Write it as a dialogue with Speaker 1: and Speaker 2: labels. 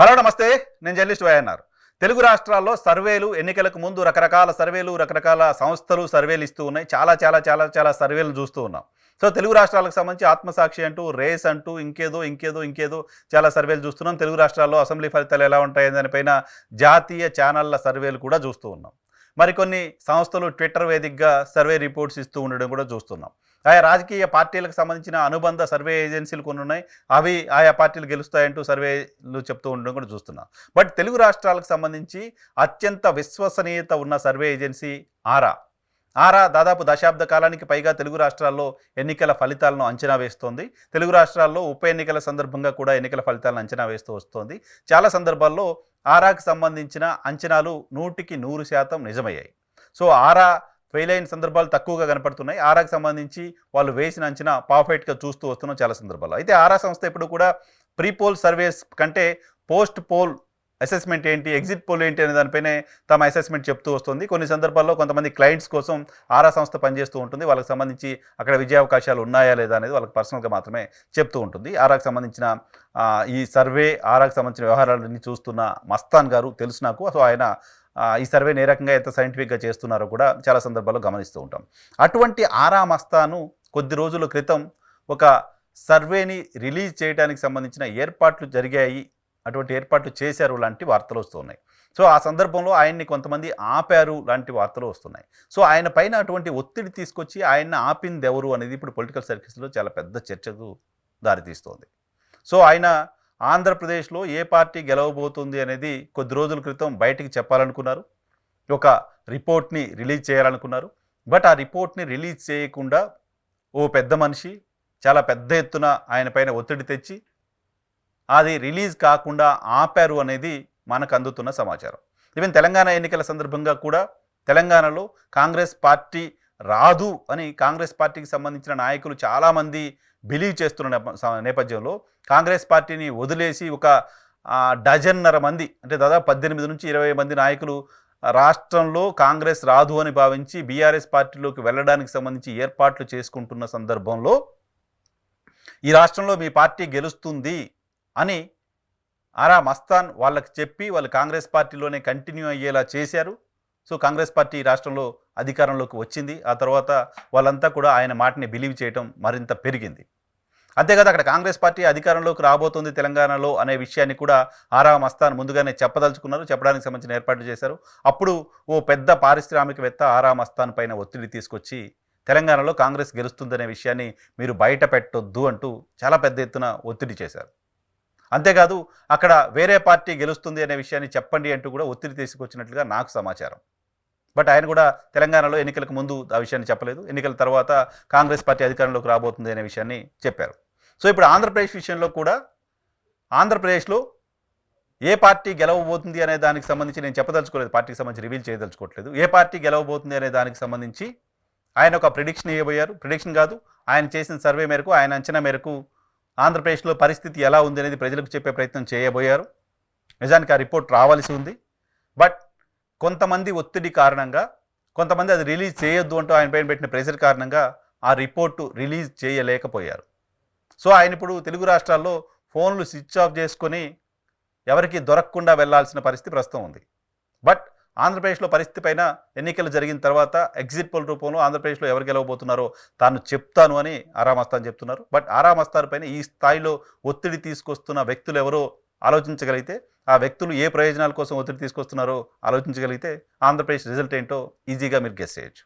Speaker 1: Hello నమస్తే. నేను journalist YNR. Telugu రాష్ట్రాల్లో సర్వేలు ఎన్నికలకు ముందు రకరకాల సర్వేలు రకరకాల సంస్థలు సర్వేలు ఇస్తూ ఉన్నాయి. చాలా చాలా చాలా చాలా సర్వేలు చూస్తూ ఉన్నాం. సో తెలుగు రాష్ట్రాలకు సంబంధించి ఆత్మసాక్షి అంటూ రేస్ అంటూ ఇంకేదో ఇంకేదో ఇంకేదో చాలా సర్వేలు చూస్తున్నాం. తెలుగు రాష్ట్రాల్లో అసెంబ్లీ ఫలితాలు ఎలా ఉంటాయి దానిపైన జాతీయ ఛానళ్ళ సర్వేలు కూడా చూస్తూ ఉన్నాం. మరికొన్ని సంస్థలు ట్విట్టర్ వేదికగా సర్వే రిపోర్ట్స్ ఇస్తూ ఉండడం కూడా చూస్తున్నాం. ఆయా రాజకీయ పార్టీలకు సంబంధించిన అనుబంధ సర్వే ఏజెన్సీలు కొన్ని ఉన్నాయి. అవి ఆయా పార్టీలు గెలుస్తాయంటూ సర్వేలు చెప్తూ ఉండడం కూడా చూస్తున్నాం. బట్ తెలుగు రాష్ట్రాలకు సంబంధించి అత్యంత విశ్వసనీయత ఉన్న సర్వే ఏజెన్సీ ఆరా. ఆరా దాదాపు దశాబ్ద కాలానికి పైగా తెలుగు రాష్ట్రాల్లో ఎన్నికల ఫలితాలను అంచనా వేస్తోంది. తెలుగు రాష్ట్రాల్లో ఉప ఎన్నికల సందర్భంగా కూడా ఎన్నికల ఫలితాలను అంచనా వేస్తూ వస్తోంది. చాలా సందర్భాల్లో ఆరాకు సంబంధించిన అంచనాలు నూటికి నూరు శాతం నిజమయ్యాయి. సో ఆరా ఫెయిల్ అయిన సందర్భాలు తక్కువగా కనపడుతున్నాయి. ఆరాకు సంబంధించి వాళ్ళు వేసిన అంచనా పర్ఫెక్ట్గా చూస్తూ వస్తున్నాం చాలా సందర్భాల్లో. అయితే ఆరా సంస్థ ఇప్పుడు కూడా ప్రీ పోల్ సర్వేస్ కంటే పోస్ట్ పోల్ అసెస్మెంట్ ఏంటి ఎగ్జిట్ పోల్ ఏంటి అనే దానిపైనే తమ అసెస్మెంట్ చెప్తూ వస్తుంది. కొన్ని సందర్భాల్లో కొంతమంది క్లయింట్స్ కోసం ఆరా సంస్థ పనిచేస్తూ ఉంటుంది. వాళ్ళకి సంబంధించి అక్కడ విజయావకాశాలు ఉన్నాయా లేదా అనేది వాళ్ళకి పర్సనల్గా మాత్రమే చెప్తూ ఉంటుంది. ఆరాకు సంబంధించిన ఈ సర్వే ఆరాకు సంబంధించిన వ్యవహారాలన్నీ చూస్తున్న మస్తాన్ గారు తెలుసు నాకు. సో ఆయన ఈ సర్వేని ఏ రకంగా ఎంత సైంటిఫిక్గా చేస్తున్నారో కూడా చాలా సందర్భాల్లో గమనిస్తూ ఉంటాం. అటువంటి ఆరా మస్తాను కొద్ది రోజుల క్రితం ఒక సర్వేని రిలీజ్ చేయడానికి సంబంధించిన ఏర్పాట్లు జరిగాయి. అటువంటి ఏర్పాట్లు చేశారు లాంటి వార్తలు వస్తున్నాయి. సో ఆ సందర్భంలో ఆయన్ని కొంతమంది ఆపారు లాంటి వార్తలు వస్తున్నాయి. సో ఆయన పైన అటువంటి ఒత్తిడి తీసుకొచ్చి ఆయన్ని ఆపింది ఎవరు అనేది ఇప్పుడు పొలిటికల్ సర్కిల్స్లో చాలా పెద్ద చర్చకు దారితీస్తోంది. సో ఆయన ఆంధ్రప్రదేశ్లో ఏ పార్టీ గెలవబోతుంది అనేది కొద్ది రోజుల క్రితం బయటికి చెప్పాలనుకున్నారు. ఒక రిపోర్ట్ని రిలీజ్ చేయాలనుకున్నారు. బట్ ఆ రిపోర్ట్ని రిలీజ్ చేయకుండా ఓ పెద్ద మనిషి చాలా పెద్ద ఎత్తున ఆయన పైన ఒత్తిడి తెచ్చి అది రిలీజ్ కాకుండా ఆపారు అనేది మనకు అందుతున్న సమాచారం. ఈవెన్ తెలంగాణ ఎన్నికల సందర్భంగా కూడా తెలంగాణలో కాంగ్రెస్ పార్టీ రాదు అని కాంగ్రెస్ పార్టీకి సంబంధించిన నాయకులు చాలామంది బిలీవ్ చేస్తున్న నేప- నేపథ్యంలో కాంగ్రెస్ పార్టీని వదిలేసి ఒక డజన్నర మంది అంటే దాదాపు పద్దెనిమిది నుంచి ఇరవై మంది నాయకులు రాష్ట్రంలో కాంగ్రెస్ రాదు అని భావించి బీఆర్ఎస్ పార్టీలోకి వెళ్ళడానికి సంబంధించి ఏర్పాట్లు చేసుకుంటున్న సందర్భంలో ఈ రాష్ట్రంలో మీ పార్టీ గెలుస్తుంది అని ఆరా మస్తాన్ వాళ్ళకి చెప్పి వాళ్ళు కాంగ్రెస్ పార్టీలోనే కంటిన్యూ అయ్యేలా చేశారు. సో కాంగ్రెస్ పార్టీ ఈ రాష్ట్రంలో అధికారంలోకి వచ్చింది. ఆ తర్వాత వాళ్ళంతా కూడా ఆయన మాటని బిలీవ్ చేయటం మరింత పెరిగింది. అంతేకాదు అక్కడ కాంగ్రెస్ పార్టీ అధికారంలోకి రాబోతుంది తెలంగాణలో అనే విషయాన్ని కూడా ఆరా మస్తాన్ ముందుగానే చెప్పదలుచుకున్నారు. చెప్పడానికి సంబంధించిన ఏర్పాట్లు చేశారు. అప్పుడు ఓ పెద్ద పారిశ్రామికవేత్త ఆరా మస్తాన్ పైన ఒత్తిడి తీసుకొచ్చి తెలంగాణలో కాంగ్రెస్ గెలుస్తుందనే విషయాన్ని మీరు బయట పెట్టొద్దు అంటూ చాలా పెద్ద ఎత్తున ఒత్తిడి చేశారు. అంతేకాదు అక్కడ వేరే పార్టీ గెలుస్తుంది అనే విషయాన్ని చెప్పండి అంటూ కూడా ఒత్తిడి తీసుకొచ్చినట్లుగా నాకు సమాచారం. బట్ ఆయన కూడా తెలంగాణలో ఎన్నికలకు ముందు ఆ విషయాన్ని చెప్పలేదు. ఎన్నికల తర్వాత కాంగ్రెస్ పార్టీ అధికారంలోకి రాబోతుంది అనే విషయాన్ని చెప్పారు. సో ఇప్పుడు ఆంధ్రప్రదేశ్ విషయంలో కూడా ఆంధ్రప్రదేశ్లో ఏ పార్టీ గెలవబోతుంది అనే దానికి సంబంధించి నేను చెప్పదలుచుకోలేదు. పార్టీకి సంబంధించి రివీల్ చేయదలుచుకోవట్లేదు. ఏ పార్టీ గెలవబోతుంది అనే దానికి సంబంధించి ఆయన ఒక ప్రిడిక్షన్ ఇవ్వబోయారు. ప్రిడిక్షన్ కాదు ఆయన చేసిన సర్వే మేరకు ఆయన అంచనా మేరకు ఆంధ్రప్రదేశ్లో పరిస్థితి ఎలా ఉంది అనేది ప్రజలకు చెప్పే ప్రయత్నం చేయబోయారు. నిజానికి ఆ రిపోర్ట్ రావాల్సి ఉంది. బట్ కొంతమంది ఒత్తిడి కారణంగా కొంతమంది అది రిలీజ్ చేయొద్దు అంటూ ఆయన పైన పెట్టిన ప్రెషర్ కారణంగా ఆ రిపోర్టు రిలీజ్ చేయలేకపోయారు. సో ఆయన ఇప్పుడు తెలుగు రాష్ట్రాల్లో ఫోన్లు స్విచ్ ఆఫ్ చేసుకొని ఎవరికి దొరకకుండా వెళ్ళాల్సిన పరిస్థితి ప్రస్తుతం ఉంది. బట్ ఆంధ్రప్రదేశ్లో పరిస్థితి పైన ఎన్నికలు జరిగిన తర్వాత ఎగ్జిట్ పోల్ రూపంలో ఆంధ్రప్రదేశ్లో ఎవరు గెలవబోతున్నారో తాను చెప్తాను అని ఆరామస్తాన్ చెప్తున్నారు. బట్ ఆరామస్తాన్ పైన ఈ స్థాయిలో ఒత్తిడి తీసుకొస్తున్న వ్యక్తులు ఎవరో ఆలోచించగలిగితే ఆ వ్యక్తులు ఏ ప్రయోజనాల కోసం ఒత్తిడి తీసుకొస్తున్నారో ఆలోచించగలిగితే ఆంధ్రప్రదేశ్ రిజల్ట్ ఏంటో ఈజీగా మీరు గెస్ చేయొచ్చు.